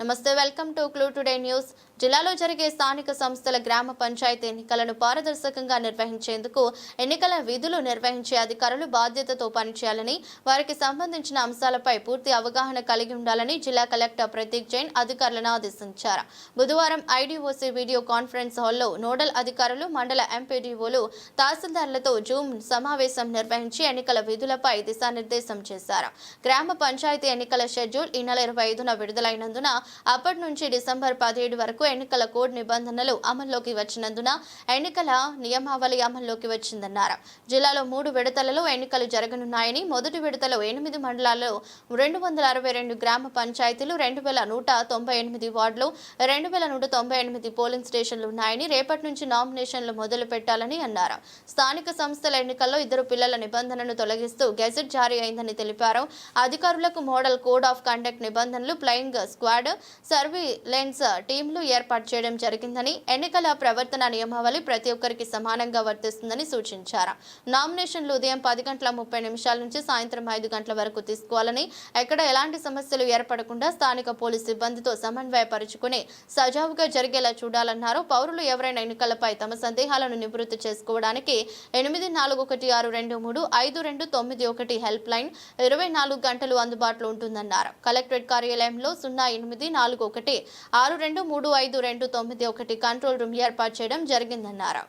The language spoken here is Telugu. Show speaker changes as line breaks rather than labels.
నమస్తే welcome to clue today news. జిల్లాలో జరిగే స్థానిక సంస్థల గ్రామ పంచాయతీ ఎన్నికలను పారదర్శకంగా నిర్వహించేందుకు ఎన్నికల విధులు నిర్వహించే అధికారులు బాధ్యతతో పనిచేయాలని వారికి సంబంధించిన అంశాలపై పూర్తి అవగాహన కలిగి ఉండాలని జిల్లా కలెక్టర్ ప్రతీక్ జైన్ అధికారులను ఆదేశించారు. బుధవారం ఐడీఓసీ వీడియో కాన్ఫరెన్స్ హాల్లో నోడల్ అధికారులు మండల ఎంపీడీఓలు తహసీల్దార్లతో జూమ్ సమావేశం నిర్వహించి ఎన్నికల విధులపై దిశానిర్దేశం చేశారు. గ్రామ పంచాయతీ ఎన్నికల షెడ్యూల్ ఈ నెల ఇరవై ఐదున విడుదలైనందున అప్పటి నుంచి డిసెంబర్ పదిహేడు వరకు ఎన్నికల కోడ్ నిబంధనలు అమల్లోకి వచ్చినందున ఎన్నికల నియమావళి అమల్లోకి వచ్చిందన్నారు. జిల్లాలో మూడు విడతలలో ఎన్నికలు జరగనున్నాయని మొదటి విడతలో ఎనిమిది మండలాల్లో రెండు వందల అరవై రెండు గ్రామ పంచాయతీలు రెండు వేల నూట తొంభై ఎనిమిది వార్డులు రెండు వేల నూట తొంభై ఎనిమిది పోలింగ్ స్టేషన్లు ఉన్నాయని రేపటి నుంచి నామినేషన్లు మొదలు పెట్టాలని అన్నారు. స్థానిక సంస్థల ఎన్నికల్లో ఇద్దరు పిల్లల నిబంధనను తొలగిస్తూ గెజెట్ జారీ అయిందని తెలిపారు. అధికారులకు మోడల్ కోడ్ ఆఫ్ కండక్ట్ నిబంధనలు ప్లయింగ్ స్క్వాడ్ సర్వీలెన్స్ టీంలు ఏర్పాటు చేయడం జరిగిందని ఎన్నికల ప్రవర్తన నియమావళి ప్రతి ఒక్కరికి సమానంగా వర్తిస్తుందని సూచించారు. నామినేషన్లు ఉదయం పది గంటల ముప్పై నిమిషాల నుంచి సాయంత్రం ఐదు గంటల వరకు తీసుకోవాలని ఎక్కడ ఎలాంటి సమస్యలు ఏర్పడకుండా స్థానిక పోలీస్ సిబ్బందితో సమన్వయపరుచుకుని సజావుగా జరిగేలా చూడాలన్నారు. పౌరులు ఎవరైనా ఎన్నికలపై తమ సందేహాలను నివృత్తి చేసుకోవడానికి ఎనిమిది నాలుగు ఒకటి ఆరు రెండు మూడు ఐదు రెండు తొమ్మిది ఒకటి హెల్ప్ లైన్ ఇరవై నాలుగు గంటలు అందుబాటులో ఉంటుందన్నారు. కలెక్టరేట్ కార్యాలయంలో సున్నా ఎనిమిది నాలుగు ఒకటి ఆరు రెండు మూడు ఐదు రెండు తొమ్మిది ఒకటి కంట్రోల్ రూమ్ ఏర్పాటు చేయడం జరిగిందన్నారు.